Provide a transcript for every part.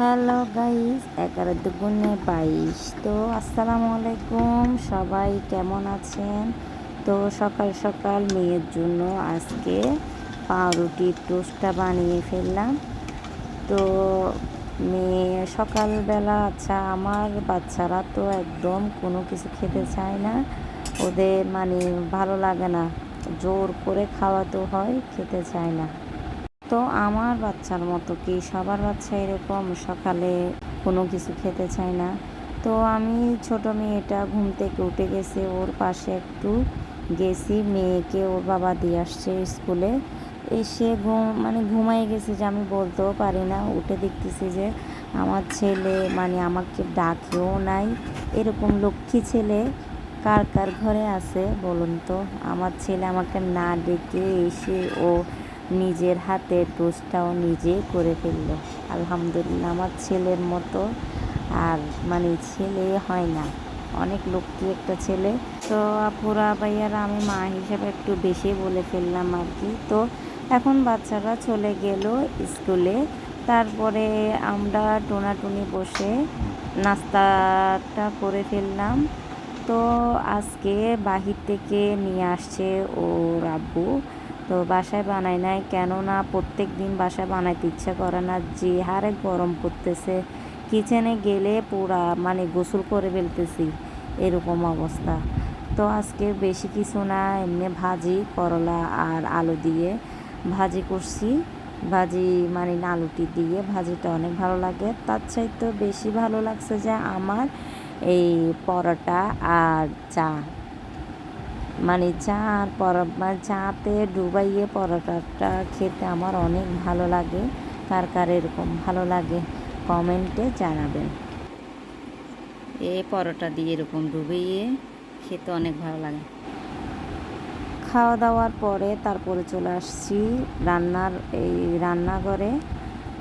Hello guys, এগারো দুগুণে বাইশ। তো আসসালামু আলাইকুম, সবাই কেমন আছেন? তো সকাল সকাল মেয়ের জন্য আজকে পাউরুটির টোস্টটা বানিয়ে ফেললাম। তো মেয়ে সকালবেলা আচ্ছা আমার বাচ্চারা তো একদম কোনো কিছু খেতে চায় না। ওদের মানে ভালো লাগে না, জোর করে খাওয়াতে হয়, খেতে চায় না। তো আমার বাচ্চার মতো কি সবার বাচ্চা এরকম? সকালে কোনো কিছু খেতে চায় না। তো আমি ছোট মেয়েটা ঘুম থেকে উঠে গেছে, ওর পাশে একটু গেছি। মেয়েকে ওর বাবা দিয়ে আসছে স্কুলে। এসে ঘুম মানে ঘুমাই গেছে যে আমি বলতেও পারি না। উঠে দেখতেছি যে আমার ছেলে মানে আমাকে ডাকেও নাই। এরকম লক্ষ্মী ছেলে কার কার ঘরে আছে বলুন তো? আমার ছেলে আমাকে না ডেকে এসে ও নিজের হাতে টোস্টটাও নিজে করে ফেলল। আলহামদুলিল্লাহ, আমার ছেলের মতো আর মানে ছেলে হয় না। অনেক লক্ষ্মী একটা ছেলে। তো পুরা ভাইয়ারা, আমি মা হিসেবে একটু বেশি বলে ফেললাম আর কি। তো এখন বাচ্চারা চলে গেল স্কুলে। তারপরে আমরা টোনাটুনি বসে নাস্তাটা করে ফেললাম। তো আজকে বাহির থেকে নিয়ে আসছে ওর আব্বু। তো বাসায় বানাই নাই, কেননা প্রত্যেক দিন বাসায় বানাইতে ইচ্ছা করে না। যে হারে গরম পড়তেছে, কিচেনে গেলে পুরা মানে গোসল করে ফেলতেছি, এরকম অবস্থা। তো আজকে বেশি কিছু না, এমনি ভাজি, করলা আর আলু দিয়ে ভাজি করছি। ভাজি মানে আলুটি দিয়ে ভাজিটা অনেক ভালো লাগে। তার চাইতে বেশি ভালো লাগছে যে আমার এই পরোটা আর চা। মানে চা আর পরো মানে চাতে ডুবাইয়ে পরোটাটা খেতে আমার অনেক ভালো লাগে। কার কার এরকম ভালো লাগে কমেন্টে জানাবেন। এ পরোটা দিয়ে এরকম ডুবিয়ে খেতে অনেক ভালো লাগে। খাওয়া দাওয়ার পরে তারপরে চলে আসছি রান্নার এই রান্নাঘরে।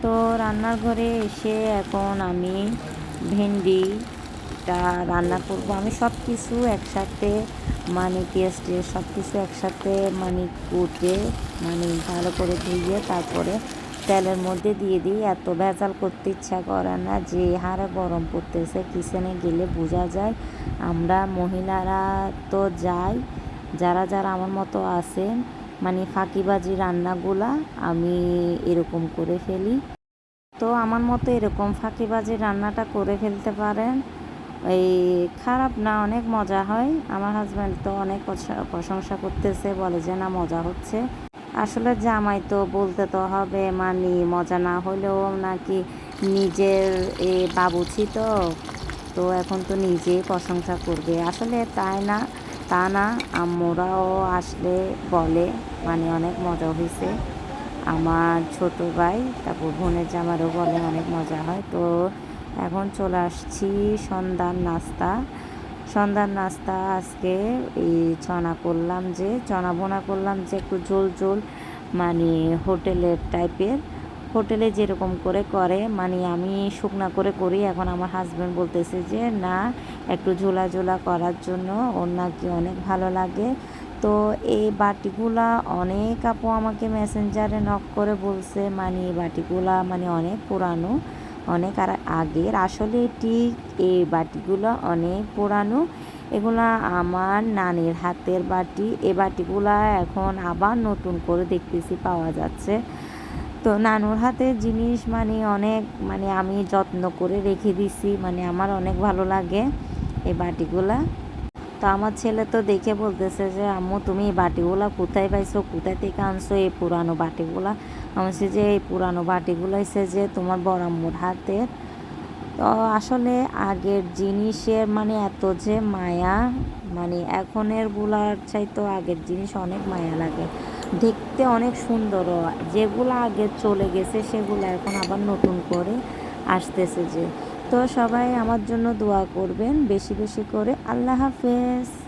তো রান্নাঘরে এসে এখন আমি ভেন্ডিটা রান্না করব। আমি সব কিছু একসাথে মানে টিয়াজ সব কিছু একসাথে মানে কুটে মানে ভালো করে ধুয়ে তারপরে তেলের মধ্যে দিয়ে দিই। এত ভেজাল করতে ইচ্ছা করে না যে হারে গরম পড়তেছে। কিচেনে গেলে বোঝা যায়, আমরা মহিলারা তো যাই। যারা যারা আমার মতো আছেন মানে ফাঁকিবাজি রান্নাগুলা আমি এরকম করে ফেলি। তো আমার মতো এরকম ফাঁকিবাজি রান্নাটা করে ফেলতে পারেন। এই খারাপ না অনেক মজা হয়। আমার হাজব্যান্ড তো অনেক প্রশংসা করতেছে, বলে যে, না, মজা হচ্ছে। আসলে জামাই তো বলতে তো হবে মানে মজা না হলেও নাকি নিজের এ বাবুছি তো? তো এখন তো নিজেই প্রশংসা করবে। আসলে তাই না, তা না, আম্মুরাও আসলে বলে মানে অনেক মজা হয়েছে আমার ছোট ভাই, তারপর বোনের জামারও বলে, অনেক মজা হয়। তো এখন চলে আসছি সন্ধ্যার নাস্তা। সন্ধ্যার নাস্তা আজকে এই চনা করলাম যে, চনা বোনা করলাম যে একটু ঝোল ঝোল মানে হোটেলের টাইপের। হোটেলে যেরকম করে করে মানে আমি শুকনা করে করি। এখন আমার হাজব্যান্ড বলতেছে যে, না, একটু ঝোলা ঝোলা করার জন্য ওর নাকি অনেক ভালো লাগে। তো এই বাটিগুলা অনেক আপু আমাকে মেসেঞ্জারে নক করে বলছে মানে এই বাটিগুলা মানে অনেক পুরানো। অনেক, আর আগের আসলে ঠিক এই বাটিগুলো অনেক পুরানো। এগুলা আমার নানির হাতের বাটি। এ বাটিগুলা এখন আবার নতুন করে দেখতেছি পাওয়া যাচ্ছে। তো নানুর হাতের জিনিস মানে অনেক মানে আমি যত্ন করে রেখে দিছি মানে আমার অনেক ভালো লাগে এই বাটিগুলা। তো আমার ছেলে তো দেখে বলতেছে যে, আম্মু, তুমি এই বাটিগুলা কোথায় পাইছো? কোথায় থেকে আনছো এই পুরানো বাটিগুলা? আমি যে এই পুরানো বাটিগুলো এসে যে তোমার বড় আম্মুর হাতের তো আসলে আগের জিনিসের মানে এত যে মায়া মানে এখনেরগুলার চাইতো আগের জিনিস অনেক মায়া লাগে। দেখতে অনেক সুন্দরও, যেগুলো আগে চলে গেছে সেগুলো এখন আবার নতুন করে আসতেছে যে। তো সবাই আমার জন্য দোয়া করবেন, বেশি বেশি করে। আল্লাহ হাফেজ।